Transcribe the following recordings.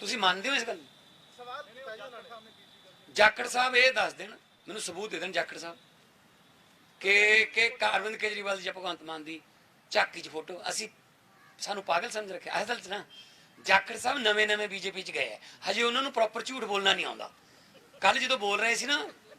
ਤੁਸੀਂ ਮੰਨਦੇ ਹੋ ਇਸ ਗੱਲ ਨੂੰ? ਜਾਖੜ ਸਾਹਿਬ ਇਹ ਦੱਸ ਦੇਣ, ਮੈਨੂੰ ਸਬੂਤ ਦੇ ਦੇਣ ਜਾਖੜ ਸਾਹਿਬ, ਕਿ ਕਿ ਅਰਵਿੰਦ ਕੇਜਰੀਵਾਲ ਦੀ ਜਾਂ ਭਗਵੰਤ ਮਾਨ ਦੀ ਝਾਕੀ 'ਚ ਫੋਟੋ, ਅਸੀਂ ਸਾਨੂੰ ਪਾਗਲ ਸਮਝ ਰੱਖਿਆ, ਅਸਲ 'ਚ ਨਾ ਜਾਖੜ ਸਾਹਿਬ ਨਵੇਂ ਨਵੇਂ ਬੀਜੇਪੀ 'ਚ ਗਏ ਹਜੇ ਉਹਨਾਂ ਨੂੰ ਪ੍ਰੋਪਰ ਝੂਠ ਬੋਲਣਾ ਨਹੀਂ ਆਉਂਦਾ। ਕੱਲ ਜਦੋਂ ਬੋਲ ਰਹੇ ਸੀ ਨਾ,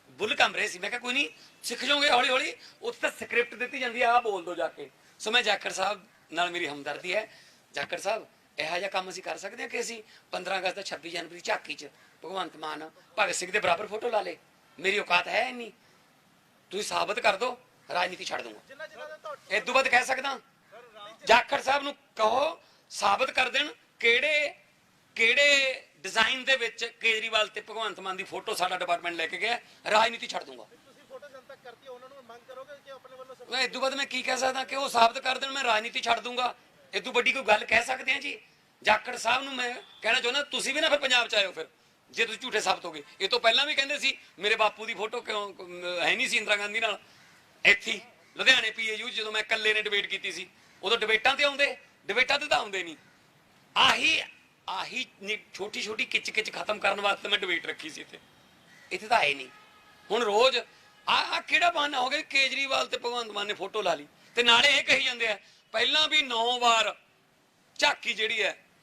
ਬੁੱਲ ਕੰਬ ਰਹੇ ਸੀ, ਮੈਂ ਕਿਹਾ ਕੋਈ ਨਹੀਂ, ਸਿੱਖ ਜਾਓਗੇ ਹੌਲੀ ਹੌਲੀ, ਉੱਥੇ ਤਾਂ ਸਕ੍ਰਿਪਟ ਦਿੱਤੀ ਜਾਂਦੀ ਆ, ਆਹ ਬੋਲ ਦੋ ਜਾ ਕੇ। ਸੋ ਮੈਂ ਜਾਖੜ ਸਾਹਿਬ ਨਾਲ ਮੇਰੀ ਹਮਦਰਦੀ ਹੈ। ਜਾਖੜ ਸਾਹਿਬ ਇਹੋ ਜਿਹਾ ਕੰਮ ਅਸੀਂ ਕਰ ਸਕਦੇ ਹਾਂ ਕਿ ਅਸੀਂ 15 ਅਗਸਤ ਦਾ 26 ਜਨਵਰੀ ਝਾਕੀ 'ਚ ਭਗਵੰਤ ਮਾਨ, ਭਗਤ ਸਿੰਘ ਦੇ ਬਰਾਬਰ ਫੋਟੋ ਲਾ ਲੇ ਮੇਰੀ ਔਕਾਤ ਹੈ ਇੰਨੀ। ਤੁਸੀਂ ਸਾਬਤ ਕਰ ਦਿਓ, ਰਾਜਨੀਤੀ ਛੱਡ ਦੂੰਗਾ ਇਹ ਤੋਂ ਬਾਅਦ ਕਹਿ ਸਕਦਾ, ਜਾਖੜ ਸਾਹਿਬ ਨੂੰ ਕਹੋ, ਸਾਬਤ ਕਰ ਦੇਣ ਕਿਹੜੇ ਕਿਹੜੇ ਡਿਜ਼ਾਈਨ ਦੇ ਵਿੱਚ ਕੇਜਰੀਵਾਲ ਤੇ ਭਗਵੰਤ ਮਾਨ ਦੀ ਫੋਟੋ ਸਾਡਾ ਡਿਪਾਰਟਮੈਂਟ ਲੈ ਕੇ ਗਿਆ, ਰਾਜਨੀਤੀ ਛੱਡ ਦੂੰਗਾ ਤੁਸੀਂ ਮੈਂ ਇਦੋਂ ਬਾਅਦ ਮੈਂ ਕੀ ਕਹਿ ਸਕਦਾ ਕਿ ਉਹ ਸਾਬਤ ਕਰ ਦੇਣ, ਮੈਂ ਰਾਜਨੀਤੀ ਛੱਡ ਦੂੰਗਾ ਇਦੋਂ ਵੱਡੀ ਕੋਈ ਗੱਲ ਕਹਿ ਸਕਦੇ ਆ ਜੀ? ਜਾਖੜ ਸਾਹਿਬ ਨੂੰ ਮੈਂ ਕਹਿਣਾ ਚਾਹੁੰਦਾ ਤੁਸੀਂ ਵੀ ਨਾ ਫਿਰ ਪੰਜਾਬ ਚ ਆਇਓ ਫਿਰ ਜੇ ਤੁਸੀਂ ਝੂਠੇ ਸਾਬਤ ਹੋਗੇ ਇਹ ਤੋਂ ਪਹਿਲਾਂ ਵੀ ਕਹਿੰਦੇ ਸੀ ਮੇਰੇ ਬਾਪੂ ਦੀ ਫੋਟੋ ਕਿਉਂ ਹੈ ਨਹੀਂ ਸੀ ਇੰਦਰਾ ਗਾਂਧੀ ਨਾਲ। ਇੱਥੇ ਹੀ, ਲੁਧਿਆਣੇ ਪੀਏਯੂ ਜਦੋਂ ਮੈਂ ਇਕੱਲੇ ਨੇ ਡਿਬੇਟ ਕੀਤੀ ਸੀ ਉਦੋਂ ਡਿਬੇਟਾਂ ਤੇ ਆਉਂਦੇ ਡਿਬੇਟਾਂ ਤੇ ਤਾਂ ਆਉਂਦੇ ਨਹੀਂ। ਆਹੀ ਆਹੀ ਛੋਟੀ ਛੋਟੀ ਕਿਚ ਕਿਚ ਖਤਮ ਕਰਨ ਵਾਸਤੇ ਮੈਂ ਡਿਬੇਟ ਰੱਖੀ ਸੀ ਇੱਥੇ। ਇੱਥੇ ਤਾਂ ਆਏ ਨਹੀਂ। ਹੁਣ ਰੋਜ਼ ਆ ਆ ਕਿਹੜਾ ਬਹਾਨਾ ਹੋ ਗਿਆ ਕੇਜਰੀਵਾਲ ਤੇ ਭਗਵੰਤ ਮਾਨ ਨੇ ਫੋਟੋ ਲਾ ਲਈ? ਤੇ ਨਾਲੇ ਇਹ ਕਹੀ ਜਾਂਦੇ ਆ ਪਹਿਲਾਂ ਵੀ 9 ਵਾਰ ਝਾਕੀ ਜਿਹੜੀ ਹੈ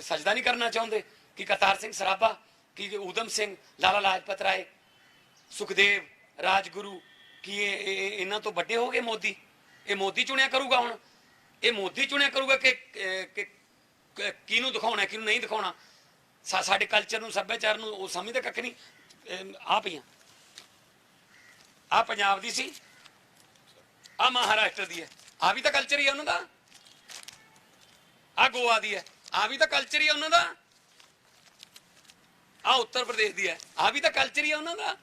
ਸਜਦਾ ਨਹੀਂ ਕਰਨਾ ਚਾਹੁੰਦੇ? ਕਿ ਕਰਤਾਰ ਸਿੰਘ ਸਰਾਭਾ? ਕਿ ਊਧਮ ਸਿੰਘ, ਲਾਲਾ ਲਾਜਪਤ ਰਾਏ, ਸੁਖਦੇਵ, ਰਾਜਗੁਰੂ, ਕੀ ਇਹ ਇਹਨਾਂ ਤੋਂ ਵੱਡੇ ਹੋ ਗਏ ਮੋਦੀ? ਇਹ ਮੋਦੀ ਚੁਣਿਆ ਕਰੂਗਾ ਹੁਣ? ਇਹ ਮੋਦੀ ਚੁਣਿਆ ਕਰੂਗਾ ਕਿ ਕਿਹਨੂੰ ਦਿਖਾਉਣਾ, ਕਿਹਨੂੰ ਨਹੀਂ ਦਿਖਾਉਣਾ? ਸਾ- ਸਾਡੇ ਕਲਚਰ ਨੂੰ, ਸੱਭਿਆਚਾਰ ਨੂੰ ਉਹ ਸਮਝਦਾ ਕੱਖ ਨਹੀਂ? ਆ ਪਈਆਂ। ਆ ਪੰਜਾਬ ਦੀ ਸੀ। ਆ ਮਹਾਰਾਸ਼ਟਰ ਦੀ ਹੈ। ਆ ਵੀ ਤਾਂ ਕਲਚਰ ਹੀ ਹੈ ਉਹਨਾਂ ਦਾ। ਆ ਗੋਆ ਦੀ ਹੈ। ਆ ਵੀ ਤਾਂ ਕਲਚਰ ਹੀ ਹੈ ਉਹਨਾਂ ਦਾ। ਆ ਉੱਤਰ ਪ੍ਰਦੇਸ਼ ਦੀ ਹੈ। ਆ ਵੀ ਤਾਂ ਕਲਚਰ ਹੀ ਹੈ ਉਹਨਾਂ ਦਾ।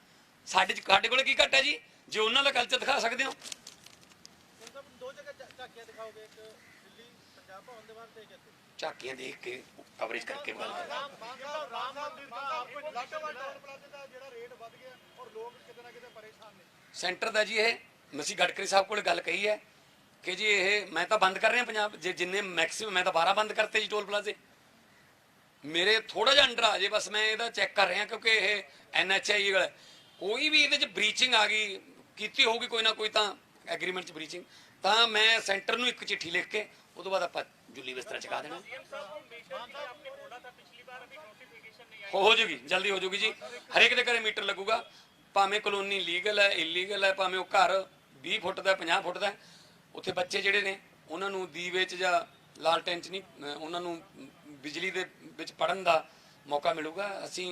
ਸਾਡੇ ਚ ਸਾਡੇ ਕੋਲ ਕੀ ਘੱਟ ਹੈ ਜੀ? ਜੇ ਉਹਨਾਂ ਦਾ ਕਲਚਰ ਦਿਖਾ ਸਕਦੇ ਹੋ। ਦੋ ਜਗ੍ਹਾ ਝਾਕੀਆਂ ਦਿਖਾਓਗੇ ਇੱਕ ਦਿੱਲੀ ਪੰਜਾਬ ਭਵਨ ਦੇ ਬਾਹਰ ਤੇ ਇੱਕ ਝਾਕੀਆਂ ਦੇਖ ਕੇ ਕਵਰੇਜ ਕਰਕੇ ਗੱਲ ਕਰਦੇ ਰਾਮ ਸਾਹਿਬ ਰਾਮ ਮੰਦਿਰ ਦਾ ਆਪਕੋ ਲਾਟੋ ਟੋਲ ਪਲਾਜ਼ੇ ਦਾ ਜਿਹੜਾ ਰੇਟ ਵੱਧ ਗਿਆ ਔਰ ਲੋਕ ਕਿਤੇ ਨਾ ਕਿਤੇ ਪਰੇਸ਼ਾਨ ਨੇ। ਸੈਂਟਰ ਦਾ ਜੀ ਇਹ। ਮਸੀ ਗਡਕਰੀ ਸਾਹਿਬ ਕੋਲ ਗੱਲ ਕਹੀ ਹੈ। ਕਿ ਜੀ ਇਹ ਮੈਂ ਤਾਂ ਬੰਦ ਕਰ ਰਿਹਾ ਪੰਜਾਬ, ਜੇ ਜਿੰਨੇ ਮੈਕਸਿਮਮ ਮੈਂ ਤਾਂ 12 ਬੰਦ ਕਰਤੇ ਜੀ ਟੋਲ ਪਲਾਜ਼ੇ ਮੇਰੇ ਥੋੜਾ ਜਿਹਾ ਅੰਡਰ ਆ ਜੇ, ਬਸ ਮੈਂ ਇਹਦਾ ਚੈੱਕ ਕਰ ਰਿਹਾ ਕਿਉਂਕਿ ਇਹ ਐਨਐਚਆਈ ਵਾਲਾ ਕੋਈ ਵੀ ਇਹਦੇ ਚ ਬ੍ਰੀਚਿੰਗ ਆ ਗਈ, ਕੀਤੀ ਹੋਊਗੀ ਕੋਈ ਨਾ ਕੋਈ ਤਾਂ ਐਗਰੀਮੈਂਟ ਚ ਬ੍ਰੀਚਿੰਗ ਤਾਂ ਮੈਂ ਸੈਂਟਰ ਨੂੰ ਇੱਕ ਚਿੱਠੀ ਲਿਖ ਕੇ, ਉਹ ਤੋਂ ਬਾਅਦ ਆਪਾਂ ਜੁਲੀ ਬਿਸਤਰਾ ਚਕਾ ਦੇਣਾ। ਹੋ ਜੂਗੀ, ਜਲਦੀ ਹੋ ਜੂਗੀ ਜੀ। ਹਰੇਕ ਦੇ ਘਰੇ ਮੀਟਰ ਲੱਗੂਗਾ। ਭਾਵੇਂ ਕਲੋਨੀ ਲੀਗਲ ਹੈ ਇਲੀਗਲ ਹੈ, ਭਾਵੇਂ ਉਹ ਘਰ 20 ਫੁੱਟ ਦਾ 50 ਫੁੱਟ ਦਾ ਉੱਥੇ ਬੱਚੇ ਜਿਹੜੇ ਨੇ, ਉਹਨਾਂ ਨੂੰ ਦੀਵੇ ਚ ਜਾਂ ਲਾਲਟੈਨ ਚ ਨਹੀਂ ਉਹਨਾਂ ਨੂੰ ਬਿਜਲੀ ਦੇ ਵਿੱਚ ਪੜਨ ਦਾ ਮੌਕਾ ਮਿਲੂਗਾ। ਅਸੀਂ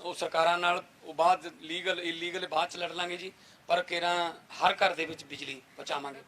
ਉਹ ਸਰਕਾਰਾਂ ਨਾਲ ਉਹ ਬਾਅਦ ਲੀਗਲ ਇਲੀਗਲ ਬਾਅਦ ਚ ਲੜ ਲਾਂਗੇ ਜੀ, ਪਰ ਕਿਰਾਂ ਹਰ ਘਰ ਦੇ ਵਿੱਚ ਬਿਜਲੀ ਪਹੁੰਚਾਵਾਂਗੇ।